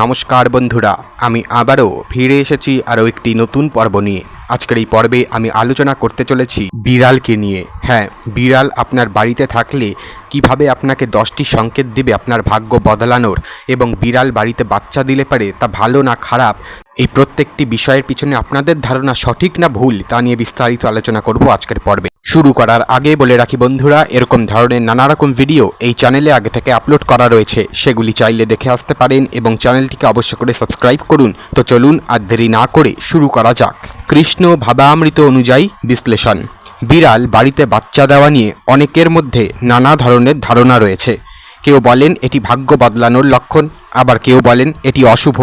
নমস্কার বন্ধুরা, আমি আবারও ফিরে এসেছি আরও একটি নতুন পর্ব নিয়ে। আজকের এই পর্বে আমি আলোচনা করতে চলেছি বিড়ালকে নিয়ে। হ্যাঁ বিড়াল আপনার বাড়িতে থাকলে কীভাবে আপনাকে দশটি সংকেত দেবে আপনার ভাগ্য বদলানোর এবং বিড়াল বাড়িতে বাচ্চা দিলে পারে তা ভালো না খারাপ, এই প্রত্যেকটি বিষয়ের পিছনে আপনাদের ধারণা সঠিক না ভুল, তা নিয়ে বিস্তারিত আলোচনা করব আজকের পর্বে। শুরু করার আগে বলে রাখি বন্ধুরা, এরকম ধরনের নানা রকম ভিডিও এই চ্যানেলে আগে থেকে আপলোড করা রয়েছে। সেগুলি চাইলে দেখে আসতে পারেন এবং চ্যানেলটিকে অবশ্য করে সাবস্ক্রাইব করুন। তো চলুন আর দেরি না করে শুরু করা যাক। কৃষ্ণ ভাবামৃত অনুযায়ী বিশ্লেষণ। বিড়াল বাড়িতে বাচ্চা দেওয়া নিয়ে অনেকের মধ্যে নানা ধরনের ধারণা রয়েছে। কেউ বলেন এটি ভাগ্য বদলানোর লক্ষণ, আবার কেউ বলেন এটি অশুভ।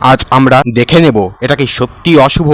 আজ আমরা দেখে নেব, এটা কি সত্যি অশুভ,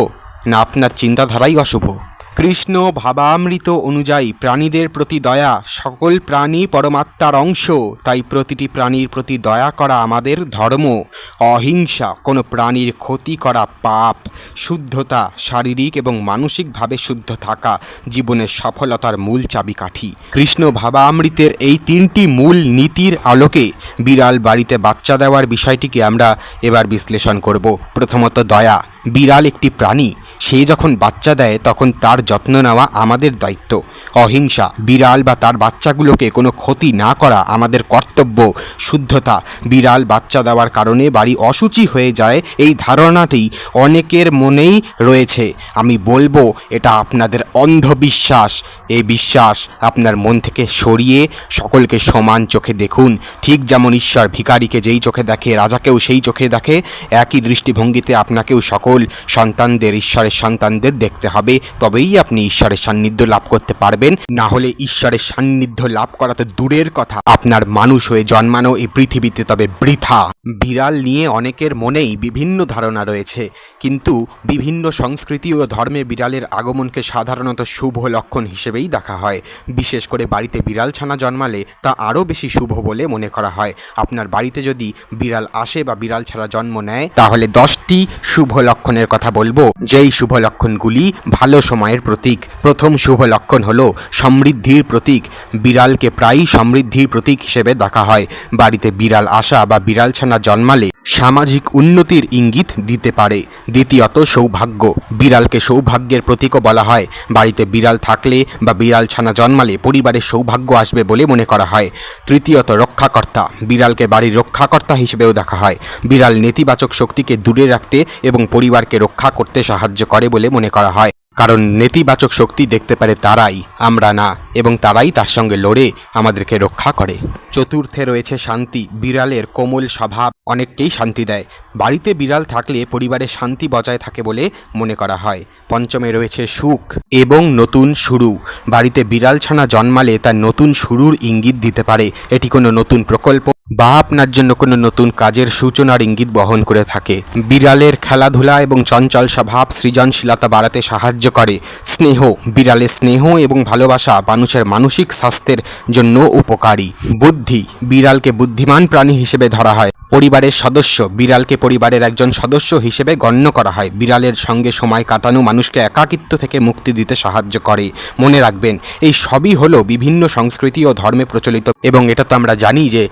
না আপনার চিন্তাধারাই অশুভ? কৃষ্ণ ভাবামৃত অনুযায়ী প্রাণীদের প্রতি দয়া, সকল প্রাণী পরমাত্মার অংশ, তাই প্রতিটি প্রাণীর প্রতি দয়া করা আমাদের ধর্ম। অহিংসা, কোনো প্রাণীর ক্ষতি করা পাপ। শুদ্ধতা, শারীরিক এবং মানসিকভাবে শুদ্ধ থাকা জীবনের সফলতার মূল চাবিকাঠি। কৃষ্ণ ভাবামৃতের এই তিনটি মূল নীতির আলোকে বিড়াল বাড়িতে বাচ্চা দেওয়ার বিষয়টিকে আমরা এবার বিশ্লেষণ করব। প্রথমত দয়া বিড়াল একটি প্রাণী, সে যখন বাচ্চা দেয়, তখন তার যত্ন নেওয়া আমাদের দায়িত্ব। অহিংসা, বিড়াল বা তার বাচ্চাগুলোকে কোনো ক্ষতি না করা আমাদের কর্তব্য। শুদ্ধতা, বিড়াল বাচ্চা দেওয়ার কারণে বাড়ি অসুচি হয়ে যায়, এই ধারণাটি অনেকের মনেই রয়েছে। আমি বলব, এটা আপনাদের অন্ধবিশ্বাস। এই বিশ্বাস আপনার মন থেকে সরিয়ে সকলকে সমান চোখে দেখুন। ঠিক যেমন ঈশ্বর ভিখারিকে যেই চোখে দেখে, রাজাকেও সেই চোখে দেখে, একই দৃষ্টিভঙ্গিতে আপনাকেও সকল সন্তানদের, ঈশ্বরের সন্তানদের দেখতে হবে। তবেই আপনি ঈশ্বরের সান্নিধ্য লাভ করতে পারবেন। না হলে ঈশ্বরের সান্নিধ্য লাভ করা তো দূরের কথা। আপনার মানুষ হয়ে জন্মানো এই পৃথিবীতে তবে বৃথা। বিড়াল নিয়ে অনেকের মনেই বিভিন্ন ধারণা রয়েছে। কিন্তু বিভিন্ন সংস্কৃতি ও ধর্মে বিড়ালের আগমনকে সাধারণত শুভ লক্ষণ হিসেবেই দেখা হয়। বিশেষ করে বাড়িতে বিড়াল ছানা জন্মালে তা আরও বেশি শুভ বলে মনে করা হয়। আপনার বাড়িতে যদি বিড়াল আসে বা বিড়াল ছাড়া জন্ম নেয়, তাহলে দশটি শুভ লক্ষণের কথা বলব। যেই শুভ লক্ষণগুলি ভালো সময়ের প্রতীক। প্রথম শুভ লক্ষণ হলো সমৃদ্ধির প্রতীক। বিড়ালকে প্রায়ই সমৃদ্ধির প্রতীক হিসেবে দেখা হয়। বাড়িতে বিড়াল আসা বা বিড়াল ছানা জন্মালে সামাজিক উন্নতির ইঙ্গিত দিতে পারে। দ্বিতীয়ত, সৌভাগ্য। বিড়ালকে সৌভাগ্যের প্রতীকও বলা হয়। বাড়িতে বিড়াল থাকলে বা বিড়াল ছানা জন্মালে পরিবারের সৌভাগ্য আসবে বলে মনে করা হয়। তৃতীয়ত, রক্ষাকর্তা। বিড়ালকে বাড়ির রক্ষাকর্তা হিসেবেও দেখা হয়। বিড়াল নেতিবাচক শক্তিকে দূরে রাখতে এবং পরিবারকে রক্ষা করতে সাহায্য করে বলে মনে করা হয়। কারণ নেতিবাচক শক্তি দেখতে পারে তারাই, আমরা না, এবং তারাই তার সঙ্গে লড়ে আমাদেরকে রক্ষা করে। চতুর্থে রয়েছে শান্তি, বিড়ালের কোমল স্বভাব অনেককেই শান্তি দেয়। বাড়িতে বিড়াল থাকলে পরিবারে শান্তি বজায় থাকে বলে মনে করা হয়। পঞ্চমে রয়েছে সুখ এবং নতুন শুরু। বাড়িতে বিড়াল ছানা জন্মালে তার নতুন শুরুর ইঙ্গিত দিতে পারে। এটি কোনো নতুন প্রকল্প বা আপনার জন্য কোনো নতুন কাজের সূচনার ইঙ্গিত বহন করে থাকে। বিড়ালের খেলাধুলা এবং চঞ্চল স্বভাব সৃজনশীলতা বাড়াতে সাহায্য করে। স্নেহ, বিড়ালের স্নেহ এবং ভালোবাসা মানুষের মানসিক স্বাস্থ্যের জন্য উপকারী। বুদ্ধি, বিড়ালকে বুদ্ধিমান প্রাণী হিসেবে ধরা হয়। পরিবারের সদস্য, বিড়ালকে পরিবারের একজন সদস্য হিসেবে গণ্য করা হয়। বিড়ালের সঙ্গে সময় কাটানো মানুষকে একাকিত্ব থেকে মুক্তি দিতে সাহায্য করে। মনে রাখবেন, এই সবই হলো বিভিন্ন সংস্কৃতি ও ধর্মে প্রচলিত এবং এটা তো আমরা জানি যে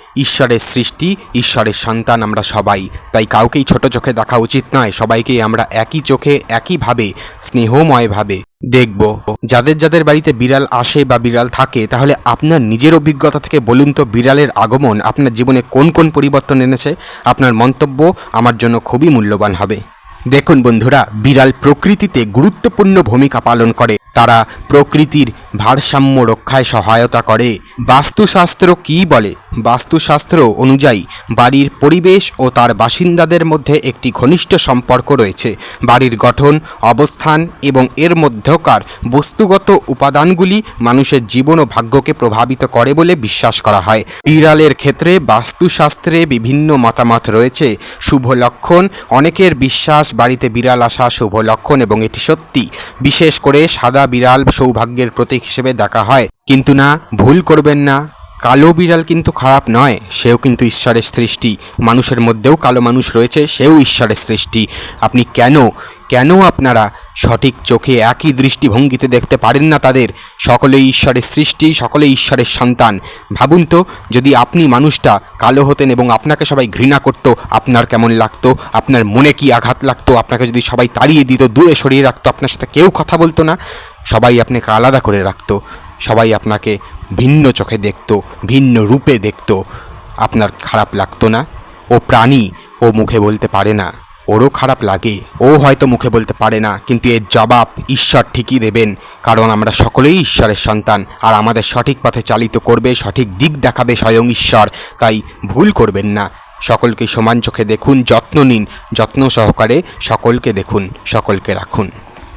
ঈশ্বরের সৃষ্টি, ঈশ্বরের সন্তান আমরা সবাই। তাই কাউকেই ছোট চোখে দেখা উচিত নয়, সবাইকে আমরা একই চোখে, একইভাবে, স্নেহময়ভাবে দেখব। যাদের যাদের বাড়িতে বিড়াল আসে বা বিড়াল থাকে, তাহলে আপনার নিজের অভিজ্ঞতা থেকে বলুন তো বিড়ালের আগমন আপনার জীবনে কোন কোন পরিবর্তন এনেছে? আপনার মন্তব্য আমার জন্য খুবই মূল্যবান হবে। দেখুন বন্ধুরা, বিড়াল প্রকৃতিতে গুরুত্বপূর্ণ ভূমিকা পালন করে। তারা প্রকৃতির ভারসাম্য রক্ষায় সহায়তা করে। বাস্তুশাস্ত্র কী বলে? বাস্তুশাস্ত্র অনুযায়ী, বাড়ির পরিবেশ ও তার বাসিন্দাদের মধ্যে একটি ঘনিষ্ঠ সম্পর্ক রয়েছে। বাড়ির গঠন, অবস্থান এবং এর মধ্যকার বস্তুগত উপাদানগুলি মানুষের জীবন ও ভাগ্যকে প্রভাবিত করে বলে বিশ্বাস করা হয়। বিড়ালের ক্ষেত্রে বাস্তুশাস্ত্রে বিভিন্ন মতামত রয়েছে। শুভ লক্ষণ, অনেকের বিশ্বাস বাড়িতে বিড়াল আসা শুভ লক্ষণ এবং এটি সত্যি। বিশেষ করে সাদা বিড়াল সৌভাগ্যের প্রতীক হিসেবে দেখা হয়। কিন্তু না, ভুল করবেন না। কালো বিড়াল কিন্তু খারাপ নয়, সেও কিন্তু ঈশ্বরের সৃষ্টি। মানুষের মধ্যেও কালো মানুষ রয়েছে, সেও ঈশ্বরের সৃষ্টি। আপনি কেন কেন আপনারা সঠিক চোখে একই দৃষ্টিভঙ্গিতে দেখতে পারেন না তাদের? সকলেই ঈশ্বরের সৃষ্টি, সকলেই ঈশ্বরের সন্তান। ভাবুন তো, যদি আপনি মানুষটা কালো হতেন এবং আপনাকে সবাই ঘৃণা করত, আপনার কেমন লাগতো? আপনার মনে কি আঘাত লাগতো? আপনাকে যদি সবাই তাড়িয়ে দিত, দূরে সরিয়ে রাখতো, আপনার সাথে কেউ কথা বলতো না? সবাই আপনাকে আলাদা করে রাখতো। সবাই আপনাকে ভিন্ন চোখে দেখতো, ভিন্ন রূপে দেখতো। আপনার খারাপ লাগতো না? ও প্রাণী, ও মুখে বলতে পারে না। ওরও খারাপ লাগে, ও হয়তো মুখে বলতে পারে না, কিন্তু এর জবাব ঈশ্বর ঠিকই দেবেন, কারণ আমরা সকলেই ঈশ্বরের সন্তান, আর আমাদের সঠিক পথে চালিত করবে, সঠিক দিক দেখাবে স্বয়ং ঈশ্বর, তাই ভুল করবেন না। সকলকে সমান চোখে দেখুন, যত্ন নিন, যত্ন সহকারে সকলকে দেখুন, সকলকে রাখুন।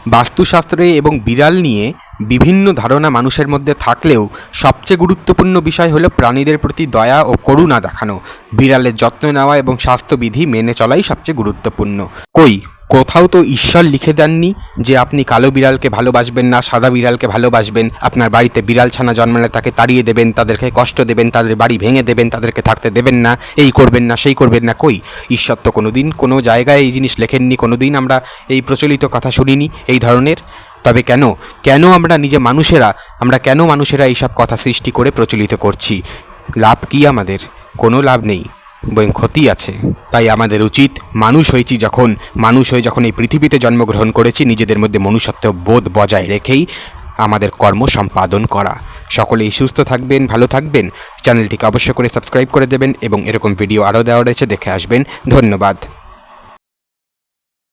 বাস্তুশাস্ত্রে এবং বিড়াল নিয়ে বিভিন্ন ধারণা মানুষের মধ্যে থাকলেও সবচেয়ে গুরুত্বপূর্ণ বিষয় হলো প্রাণীদের প্রতি দয়া ও করুণা দেখানো। বিড়ালের যত্ন নেওয়া এবং স্বাস্থ্যবিধি মেনে চলাই সবচেয়ে গুরুত্বপূর্ণ। কই? কোথাও তো ঈশ্বর লিখে দেননি যে আপনি কালো বিড়ালকে ভালোবাসবেন না, সাদা বিড়ালকে ভালোবাসবেন। আপনার বাড়িতে বিড়াল ছানা জন্মালে তাকে তাড়িয়ে দেবেন, তাদেরকে কষ্ট দেবেন, তাদের বাড়ি ভেঙে দেবেন, তাদেরকে থাকতে দেবেন না, এই করবেন না, সেই করবেন না। কই? ঈশ্বর তো কোনো দিন কোনো জায়গায় এই জিনিস লেখেননি কোনো দিন আমরা এই প্রচলিত কথা শুনিনি এই ধরনের। তবে কেন? কেন আমরা নিজে মানুষেরা, আমরা কেন মানুষেরা এইসব কথা সৃষ্টি করে প্রচলিত করছি? লাভ কি আমাদের? কোনো লাভ নেই। ক্ষতি আছে। তাই আমাদের উচিত মানুষ হয়েছি যখন, মানুষ হয়ে যখন এই পৃথিবীতে জন্মগ্রহণ করেছি, নিজেদের মধ্যে মনুষ্যত্ব বোধ বজায় রেখেই আমাদের কর্ম সম্পাদন করা। সকলেই সুস্থ থাকবেন, ভালো থাকবেন। চ্যানেলটিকে অবশ্য করে সাবস্ক্রাইব করে দেবেন এবং এরকম ভিডিও আরও দেওয়া রয়েছে, দেখে আসবেন। ধন্যবাদ।